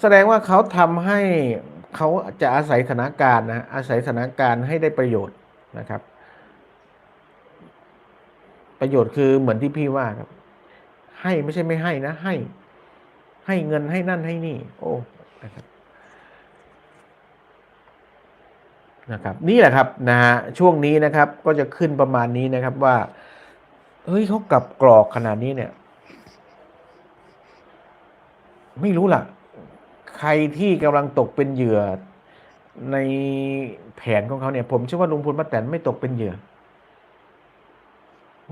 แสดงว่าเขาทำให้เขาจะอาศัยสถานการณ์นะอาศัยสถานการณ์ให้ได้ประโยชน์นะครับ ประโยชน์คือเหมือนที่พี่ว่าครับ ให้ไม่ใช่ไม่ให้นะ ให้ ให้เงินให้นั่นให้นี่ โอ้นะครับนะครับนี่แหละครับนะฮะช่วงนี้นะครับก็จะขึ้นประมาณนี้นะครับว่าเฮ้ยเขากลับกรอกขนาดนี้เนี่ย ไม่รู้ล่ะ ใครที่กำลังตกเป็นเหยื่อในแผนของเขาเนี่ย ผมเชื่อว่าลุงพลป้าแตนไม่ตกเป็นเหยื่อ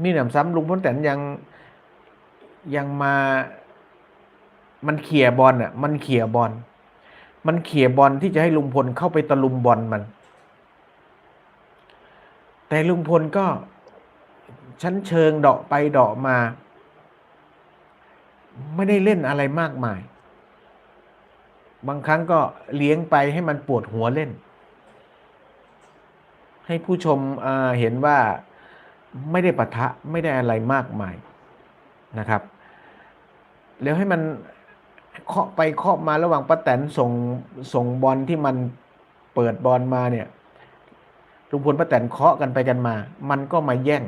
นี่หนำซ้ำลุงพลแตนยังยังมามันเขี่ยบอลอะ มันเขี่ยบอลมันเขี่ยบอลที่จะให้ลุงพลเข้าไปตะลุมบอลมัน แต่ลุงพลก็ชั้นเชิงเดาะไปเดาะมา ไม่ได้เล่นอะไรมากมาย บางครั้งก็เลี้ยงไปให้มันปวดหัวเล่น ให้ผู้ชมเห็นว่าไม่ได้ปะทะไม่ได้อะไรมากมายนะครับ แล้วให้มันเคาะไปเคาะมาระหว่างป้าแตนส่งส่งบอลที่มันเปิดบอลมาเนี่ยลุงพลป้าแตนเคาะกันไปกันมา มันก็มาแย่ง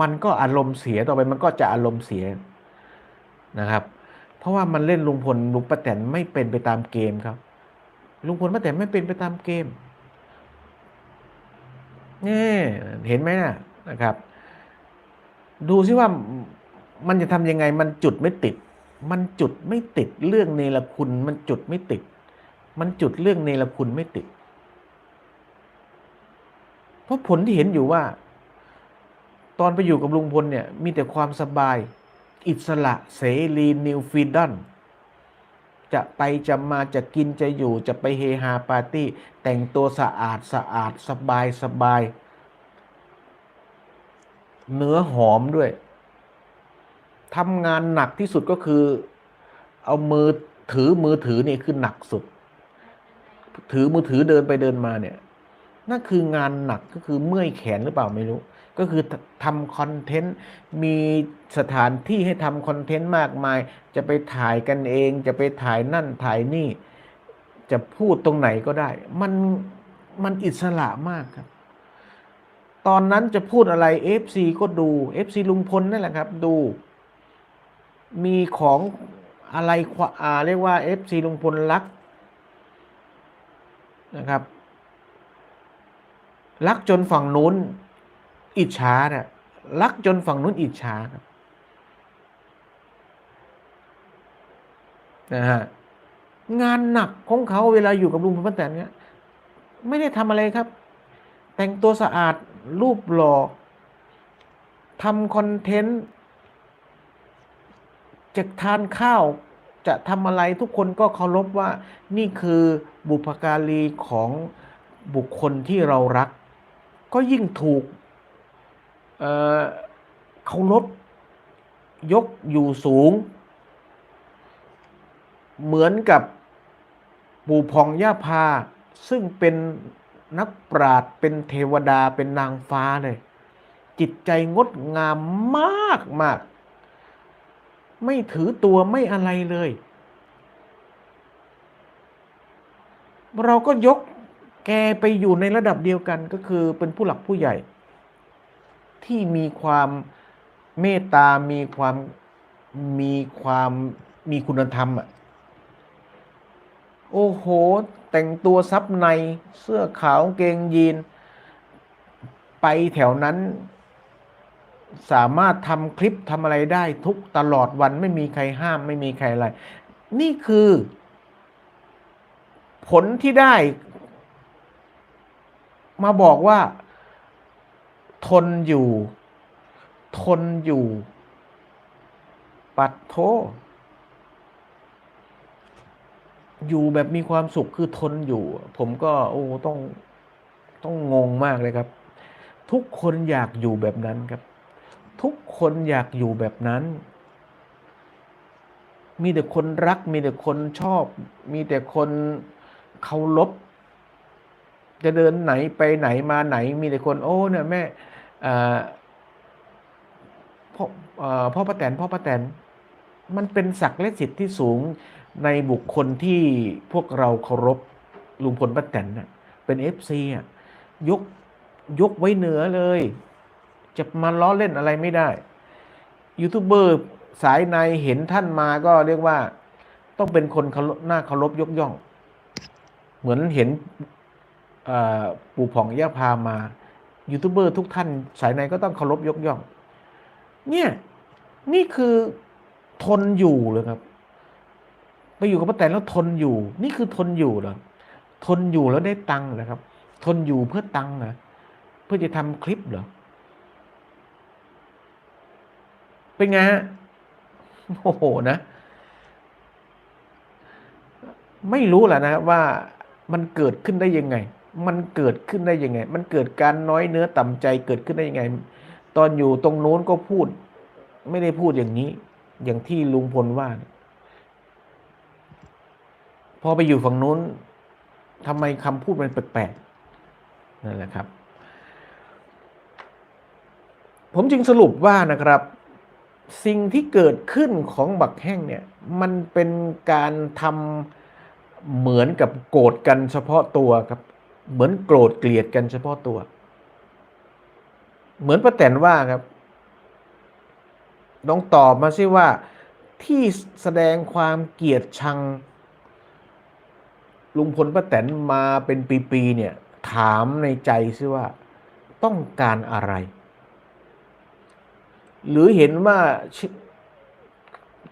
มันก็อารมณ์เสียต่อไปมันก็จะอารมณ์เสียนะครับ เพราะว่ามันเล่นลุงพลลุงป้าแตนไม่เป็นไปตามเกมครับ ลุงพลป้าแตนไม่เป็นไปตามเกมนี่เห็นไหมนะนะครับ ดูซิว่ามันจะทำยังไง มันจุดไม่ติด มันจุดไม่ติดเรื่องเนรคุณ มันจุดไม่ติด มันจุดเรื่องเนรคุณไม่ติด เพราะผลที่เห็นอยู่ว่า ตอนไปอยู่กับลุงพลเนี่ย มีแต่ความสบาย อิสระเสรีนิวฟรีดอนจะไปจะมาจะกินจะอยู่จะไปเฮฮาปาร์ตี้ แต่งตัวสะอาดสะอาดสบายสบาย เนื้อหอมด้วยทำงานหนักที่สุดก็คือ เอามือถือมือถือนี่คือหนักสุด ถือมือถือเดินไปเดินมาเนี่ยนั่นคืองานหนักก็คือเมื่อยแขนหรือเปล่าไม่รู้ ก็คือทำคอนเทนต์มีสถานที่ให้ทำคอนเทนต์มากมาย จะไปถ่ายกันเอง จะไปถ่ายนั่นถ่ายนี่ จะพูดตรงไหนก็ได้ มันมันอิสระมากครับ ตอนนั้นจะพูดอะไร FC ก็ดู FC ลุงพลนั่นแหละครับ ดู มีของอะไรอ่าเรียกว่า FC ลุงพลรักนะครับรักจนฝั่งนู้น อิจฉาเนี่ยรักจนฝั่งนู้นอิจฉาครับนะฮะงานหนักของเขาเวลาอยู่กับลุงพลป้าแตนเนี่ยไม่ได้ทำอะไรครับ แต่งตัวสะอาดรูปหล่อทำคอนเทนต์จะทานข้าวจะทำอะไรทุกคนก็เคารพว่านี่คือบุพการีของบุคคลที่เรารัก ก็ยิ่งถูก เคารพยกอยู่สูง เหมือนกับปู่พองย่าพา ซึ่งเป็นนักปราดเป็นเทวดาเป็นนางฟ้าเลย จิตใจงดงามมากมากไม่ถือตัวไม่อะไรเลย เราก็ยกแกไปอยู่ในระดับเดียวกันก็คือเป็นผู้หลักผู้ใหญ่ ที่มีความเมตตา มีความมีความมีคุณธรรมอะ โอ้โห แต่งตัวซับในเสื้อขาวเกงยีน ไปแถวนั้น สามารถทำคลิปทำอะไรได้ทุกตลอดวันไม่มีใครห้าม ไม่มีใครอะไร นี่คือ ผลที่ได้ มาบอกว่า ทนอยู่ ทนอยู่ ปัดโทอยู่แบบมีความสุขคือทนอยู่ ผมก็โอ้ต้องต้องงงมากเลยครับ ทุกคนอยากอยู่แบบนั้นครับ ทุกคนอยากอยู่แบบนั้น มีแต่คนรัก มีแต่คนชอบ มีแต่คนเคารพจะเดินไหนไปไหนมาไหน มีแต่คนโอ้เนี่ยแม่ พ่อพ่อป้าแตนพ่อป้าแตนมันเป็นศักดิ์และสิทธิ์ที่สูงในบุคคลที่พวกเราเคารพลุงพลป้าแตนน่ะเป็นเอฟซีอะยกยกไว้เหนือเลย จะมาล้อเล่นอะไรไม่ได้ยูทูบเบอร์สายในเห็นท่านมาก็เรียกว่า ต้องเป็นคนหน้าเคารพยกย่อง เหมือนเห็นปู่ผ่องย่าพามา ยูทูบเบอร์ทุกท่านสายในก็ต้องเคารพยกย่อง เนี่ยนี่คือทนอยู่เลยครับ ไปอยู่กับป้าแตนแล้วทนอยู่ นี่คือทนอยู่เหรอทนอยู่แล้วได้ตังค์เหรอครับ ทนอยู่เพื่อตังค์เหรอเพื่อจะทำคลิปเหรอเป็นไงฮะโอ้โหนะ ไม่รู้แหละนะครับว่ามันเกิดขึ้นได้ยังไง มันเกิดขึ้นได้ยังไง มันเกิดการน้อยเนื้อต่ำใจเกิดขึ้นได้ยังไง ตอนอยู่ตรงโน้นก็พูด ไม่ได้พูดอย่างนี้ อย่างที่ลุงพลว่า พอไปอยู่ฝั่งนู้นทำไมคำพูดมันแปลกๆนั่นแหละครับ ผมจึงสรุปว่านะครับ สิ่งที่เกิดขึ้นของบักแห้งเนี่ย มันเป็นการทำเหมือนกับโกรธกันเฉพาะตัวครับ เหมือนโกรธเกลียดกันเฉพาะตัว เหมือนป้าแตนว่าครับลองตอบมาสิว่าที่แสดงความเกลียดชัง ลุงพลป้าแตนมาเป็นปีๆเนี่ย ถามในใจซิว่าต้องการอะไร หรือเห็นว่า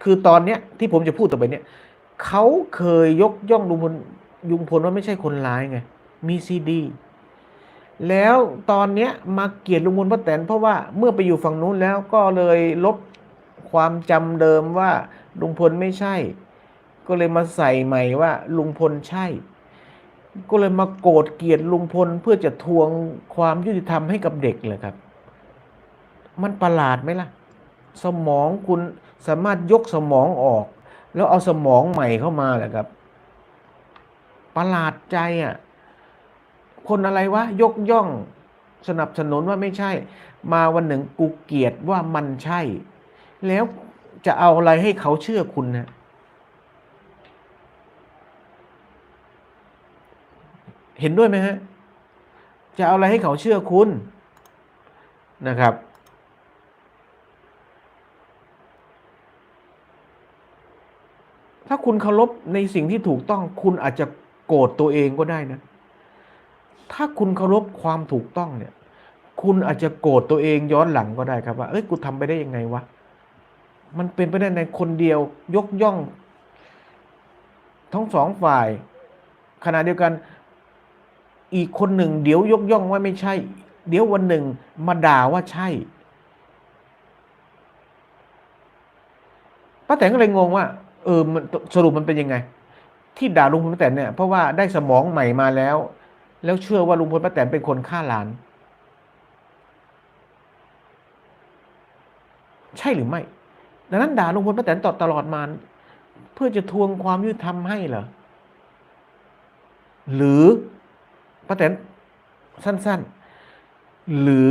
คือตอนเนี้ยที่ผมจะพูดต่อไปเนี่ยเขาเคยยกย่องลุงพลลุงพลว่าไม่ใช่คนร้ายไง มีซีดี แล้วตอนเนี้ยมาเกลียดลุงพลป้าแตนเพราะว่าเมื่อไปอยู่ฝั่งนู้นแล้วก็เลยลบความจำเดิมว่าลุงพลไม่ใช่ ก็เลยมาใส่ใหม่ว่าลุงพลใช่ ก็เลยมาโกรธเกลียดลุงพลเพื่อจะทวงความยุติธรรมให้กับเด็กเลยครับ มันประหลาดไหมล่ะ สมองคุณสามารถยกสมองออก แล้วเอาสมองใหม่เข้ามาแหละครับ ประหลาดใจอะ คนอะไรวะยกย่องสนับสนุนว่าไม่ใช่ มาวันหนึ่งกูเกลียดว่ามันใช่ แล้วจะเอาอะไรให้เขาเชื่อคุณนะเห็นด้วยไหมฮะ จะเอาอะไรให้เขาเชื่อคุณนะครับ ถ้าคุณเคารพในสิ่งที่ถูกต้องคุณอาจจะโกรธตัวเองก็ได้นะ ถ้าคุณเคารพความถูกต้องเนี่ย คุณอาจจะโกรธตัวเองย้อนหลังก็ได้ครับว่า เอ้ย กูทำไปได้ยังไงวะ มันเป็นไปได้ในคนเดียวยกย่อง ทั้งสองฝ่าย ขณะเดียวกัน อีกคนหนึ่ง เดี๋ยวยกย่องว่าไม่ใช่ เดี๋ยววันหนึ่งมาด่าว่าใช่ป้าแตนก็เลยงงว่า เออมันสรุปมันเป็นยังไง ที่ด่าลุงพลป้าแตนเนี่ยเพราะว่าได้สมองใหม่มาแล้ว แล้วเชื่อว่าลุงพลป้าแตนเป็นคนฆ่าหลาน ใช่หรือไม่ ดังนั้นด่าลุงพลป้าแตนตอดตลอดมา เพื่อจะทวงความยุติธรรมให้เหรอ หรือป้าแตนสั้น ๆ หรือ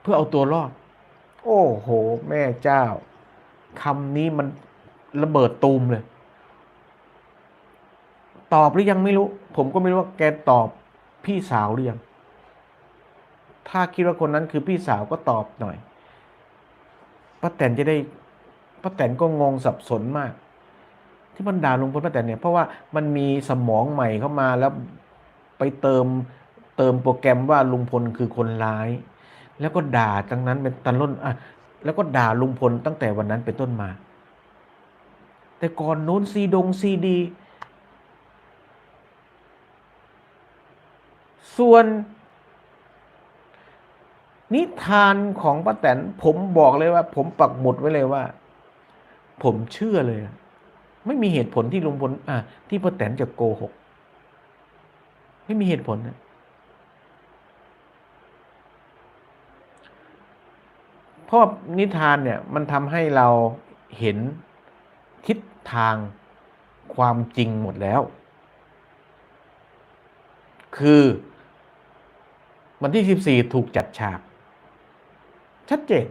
เพื่อเอาตัวรอด โอ้โห แม่เจ้าคำนี้มันระเบิดตูมเลย ตอบหรือยังไม่รู้ ผมก็ไม่รู้ว่าแกตอบ พี่สาวหรือยัง ถ้าคิดว่าคนนั้นคือพี่สาวก็ตอบหน่อยป้าแตนจะได้ป้าแตนก็งงสับสนมาก ที่มันด่าลุงพลป้าแตนเนี่ยเพราะว่ามันมีสมองใหม่เข้ามาแล้วไปเติมเติมโปรแกรมว่าลุงพลคือคนร้าย แล้วก็ด่าตั้งนั้นเป็นตันล้นอะแล้วก็ด่าลุงพลตั้งแต่วันนั้นเป็นต้นมา แต่ก่อนนู้นซีดงซีดี ส่วนนิทานของป้าแตนผมบอกเลยว่า ผมปักหมุดไว้เลยว่า ผมเชื่อเลย ไม่มีเหตุผลที่ลุงพลอะที่ป้าแตนจะโกหก ไม่มีเหตุผลนะเพราะนิทานเนี่ย มันทำให้เราเห็นทิศทางความจริงหมดแล้ว คือ วันที่ 14 ถูกจัดฉาก ชัดเจน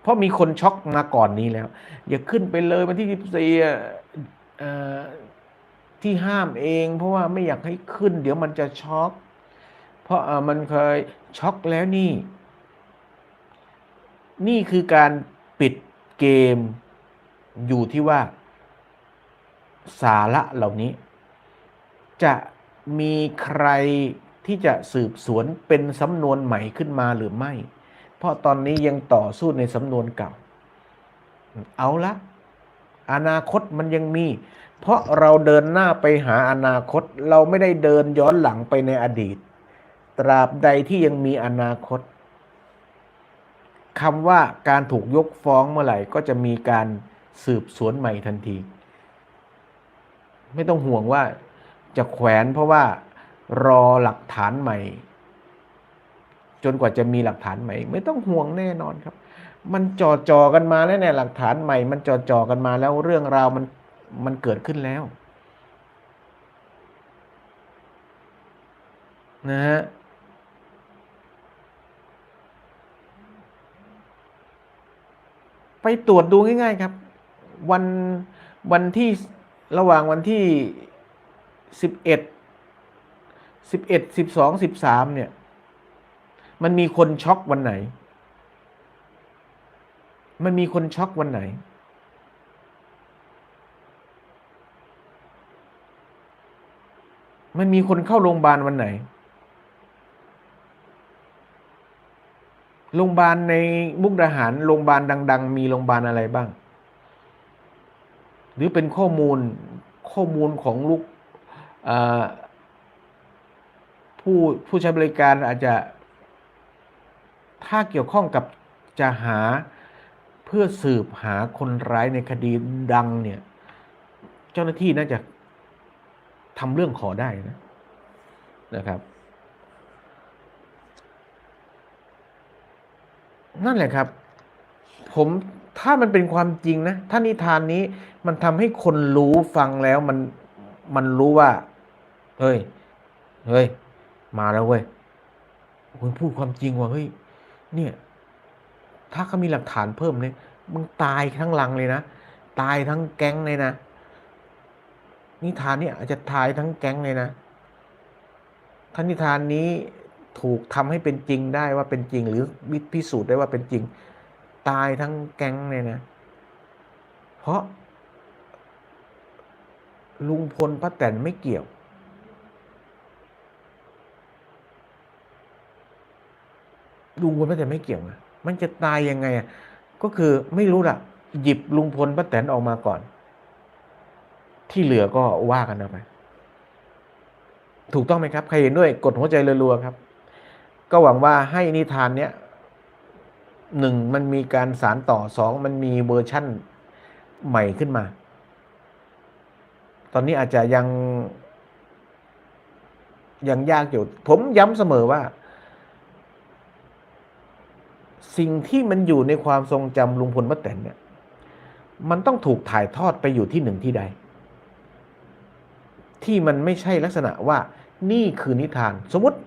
เพราะมีคนช็อกมาก่อนนี้แล้ว อย่าขึ้นไปเลยวันที่สิบสี่ที่ห้ามเอง เพราะว่าไม่อยากให้ขึ้น เดี๋ยวมันจะช็อก เพราะมันเคยช็อกแล้วนี่ นี่คือการปิดเกมอยู่ที่ว่า สาระเหล่านี้ จะมีใคร ที่จะสืบสวนเป็นสำนวนใหม่ขึ้นมาหรือไม่ เพราะตอนนี้ยังต่อสู้ในสำนวนเก่า เอาละอนาคตมันยังมี เพราะเราเดินหน้าไปหาอนาคต เราไม่ได้เดินย้อนหลังไปในอดีต ตราบใดที่ยังมีอนาคตคำว่าการถูกยกฟ้องเมื่อไหร่ก็จะมีการสืบสวนใหม่ทันที ไม่ต้องห่วงว่าจะแขวนเพราะว่า รอหลักฐานใหม่ จนกว่าจะมีหลักฐานใหม่ ไม่ต้องห่วงแน่นอนครับ มันจ่อจอกันมาแล้วเนี่ยหลักฐานใหม่ มันจ่อจอกันมาแล้วเรื่องราวมันมันเกิดขึ้นแล้วนะฮะไปตรวจดูง่ายๆครับ วันวันที่ระหว่างวันที่สิบเอ็ด สิบเอ็ดสิบสองสิบสามเนี่ย มันมีคนช็อกวันไหน มันมีคนช็อกวันไหน มันมีคนเข้าโรงพยาบาลวันไหน โรงพยาบาลในมุกดาหาร โรงพยาบาลดัง ๆ มีโรงพยาบาลอะไรบ้าง หรือเป็นข้อมูลข้อมูลของลูกอ่า ผู้ผู้ใช้บริการอาจจะ ถ้าเกี่ยวข้องกับจะหาเพื่อสืบหาคนร้ายในคดีดังเนี่ย เจ้าหน้าที่น่าจะทำเรื่องขอได้นะนะครับ นั่นแหละครับ ผมถ้ามันเป็นความจริงนะถ้านิทานนี้มันทำให้คนรู้ฟังแล้วมันมันรู้ว่า เฮ้ย เฮ้ย มาแล้วเว้ยคุณพูดความจริงว่าเฮ้ยเนี่ย ถ้าเขามีหลักฐานเพิ่มเนี่ยมึงตายทั้งลังเลยนะตายทั้งแก๊งเลยนะนิทานเนี่ยอาจจะตายทั้งแก๊งเลยนะถ้านิทานนี้ถูกทำให้เป็นจริงได้ว่าเป็นจริง หรือพิสูจน์ได้ว่าเป็นจริง ตายทั้งแก๊งเลยนะ เพราะ ลุงพลป้าแตนไม่เกี่ยว ลุงพลป้าแตนไม่เกี่ยวนะมันจะตายยังไงอะก็คือไม่รู้ล่ะ หยิบลุงพลป้าแตนออกมาก่อน ที่เหลือก็ว่ากันเอาไปถูกต้องไหมครับ ใครเห็นด้วยกดหัวใจรัวๆครับ ก็หวังว่าให้นิทานเนี้ยหนึ่งมันมีการสารต่อสองมันมีเวอร์ชั่นใหม่ขึ้นมา ตอนนี้อาจจะยัง ยังยากอยู่ ผมย้ำเสมอว่า สิ่งที่มันอยู่ในความทรงจำลุงพลป้าแตนเนี่ย มันต้องถูกถ่ายทอดไปอยู่ที่หนึ่งที่ใด ที่มันไม่ใช่ลักษณะว่า นี่คือนิทาน สมมติ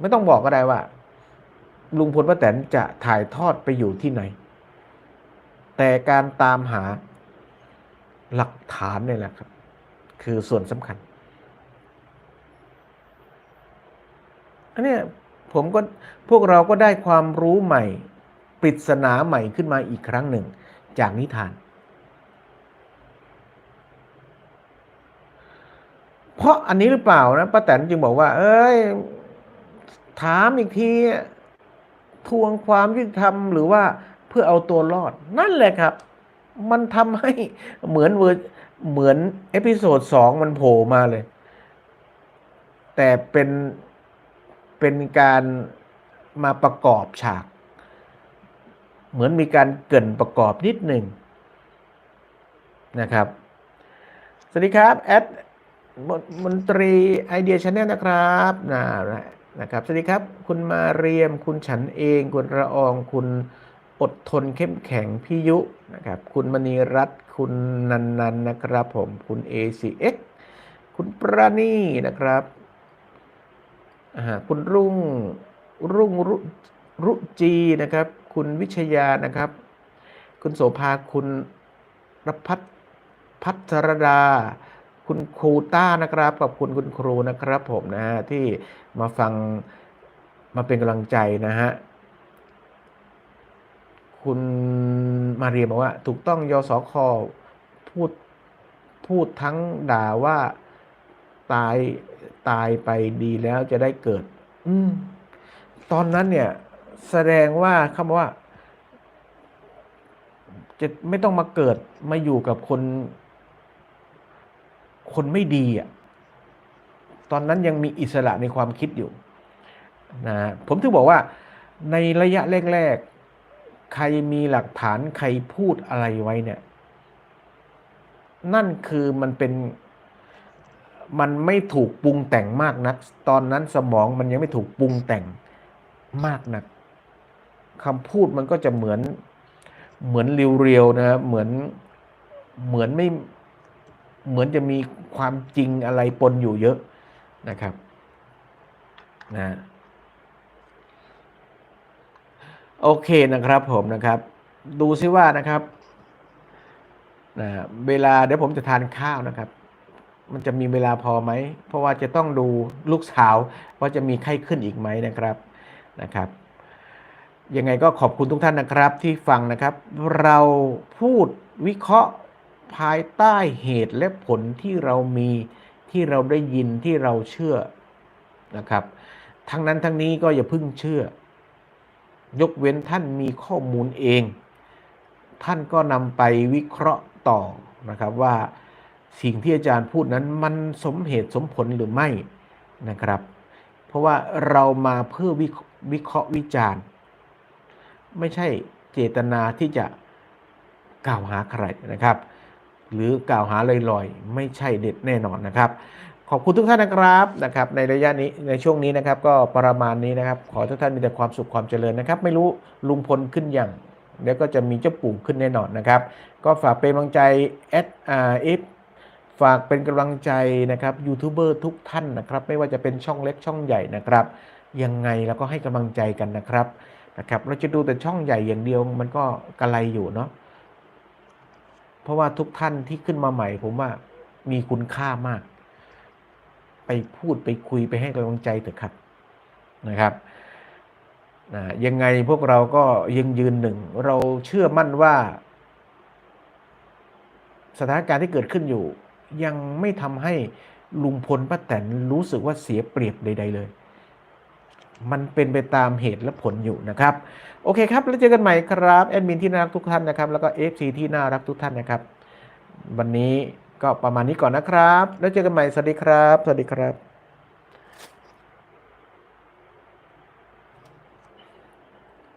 ไม่ต้องบอกก็ได้ว่า ลุงพลป้าแตนจะถ่ายทอดไปอยู่ที่ไหน แต่การตามหาหลักฐานเนี่ยแหละครับ คือส่วนสำคัญอันนี้ ผมก็พวกเราก็ได้ความรู้ใหม่ปริศนาใหม่ขึ้นมาอีกครั้งหนึ่ง จากนิทาน เพราะอันนี้หรือเปล่านะป้าแตนจึงบอกว่า เอ้ย ถามอีกทีทวงความยุติธรรมหรือว่าเพื่อเอาตัวรอด นั่นแหละครับ มันทำให้เหมือนเวอร์เหมือนเอพิโซดสองมันโผล่มาเลย แต่เป็น เป็นการมาประกอบฉาก เหมือนมีการเกินประกอบนิดหนึ่งนะครับ สวัสดีครับแอดมนตรีไอเดียชาแนลนะครับนะนะครับ สวัสดีครับ คุณมาเรียม คุณฉันเอง คุณระออง คุณอดทนเข้มแข็งพิยุนะครับ คุณมณีรัตน์ คุณนันนันนะครับผม คุณ ACX คุณปราณีนะครับ คุณรุ่งรุ่งรุรุจีนะครับ คุณวิชยานะครับ คุณโสภาคุณรพัฒพัทรดา คุณครูต้านะครับขอบคุณคุณครูนะครับผมนะฮะที่มาฟังมาเป็นกำลังใจนะฮะคุณมาเรียบอกว่า ถูกต้องยศคพูดพูดทั้งด่าว่า ตายตายไปดีแล้วจะได้เกิด อืม ตอนนั้นเนี่ย แสดงว่าคำว่า จะไม่ต้องมาเกิดมาอยู่กับคน คนไม่ดีอะ ตอนนั้นยังมีอิสระในความคิดอยู่ นะผมถึงบอกว่า ในระยะแรกๆ ใครมีหลักฐานใครพูดอะไรไว้เนี่ย นั่นคือมันเป็น มันไม่ถูกปรุงแต่งมากนัก ตอนนั้นสมองมันยังไม่ถูกปรุงแต่งมากนักคำพูดมันก็จะเหมือนเหมือนเรียวๆนะครับเหมือนเหมือนไม่เหมือนจะมีความจริงอะไรปนอยู่เยอะนะครับนะโอเคนะครับผมนะครับ ดูซิว่านะครับนะเวลาเดี๋ยวผมจะทานข้าวนะครับ มันจะมีเวลาพอไหม เพราะว่าจะต้องดูลูกสาวว่าจะมีไข้ขึ้นอีกไหมนะครับนะครับ ยังไงก็ขอบคุณทุกท่านนะครับที่ฟังนะครับ เราพูดวิเคราะห์ภายใต้เหตุและผลที่เรามีที่เราได้ยินที่เราเชื่อนะครับ ทั้งนั้นทั้งนี้ก็อย่าพิ่งเชื่อ ยกเว้นท่านมีข้อมูลเอง ท่านก็นำไปวิเคราะห์ต่อนะครับว่า สิ่งที่อาจารย์พูดนั้นมันสมเหตุสมผลหรือไม่นะครับ เพราะว่าเรามาเพื่อวิวเคราะห์วิจารณ์ ไม่ใช่เจตนาที่จะกล่าวหาใครนะครับ หรือกล่าวหาลอยๆ ไม่ใช่เด็ดแน่นอนนะครับ ขอบคุณทุกท่านนะครับนะครับ ในระยะนี้ในช่วงนี้นะครับ ก็ประมาณนี้นะครับ ขอทุกท่านมีแต่ความสุขความเจริญนะครับ ไม่รู้ลุงพลขึ้นอย่างเดี๋ยวก็จะมีเจ้าปู่ขึ้นแน่นอนนะครับ ก็ฝากเป็นกำลังใจแอดเอฟ ฝากเป็นกำลังใจนะครับยูทูบเบอร์ทุกท่านนะครับ ไม่ว่าจะเป็นช่องเล็กช่องใหญ่นะครับ ยังไงแล้วก็ให้กำลังใจกันนะครับนะครับ เราจะดูแต่ช่องใหญ่อย่างเดียวมันก็กระไรอยู่เนาะเพราะว่าทุกท่านที่ขึ้นมาใหม่ ผมว่ามีคุณค่ามาก ไปพูดไปคุยไปให้กำลังใจเถอะครับนะครับนะยังไงพวกเราก็ยังยืนหนึ่ง เราเชื่อมั่นว่า สถานการณ์ที่เกิดขึ้นอยู่ ยังไม่ทำให้ลุงพลป้าแตนรู้สึกว่าเสียเปรียบใด ๆ เลย มันเป็นไปตามเหตุและผลอยู่นะครับ โอเคครับ แล้วเจอกันใหม่ครับแอดมินที่น่ารักทุกท่านนะครับ แล้วก็ FC ที่น่ารักทุกท่านนะครับ วันนี้ก็ประมาณนี้ก่อนนะครับ แล้วเจอกันใหม่ สวัสดีครับ สวัสดีครับ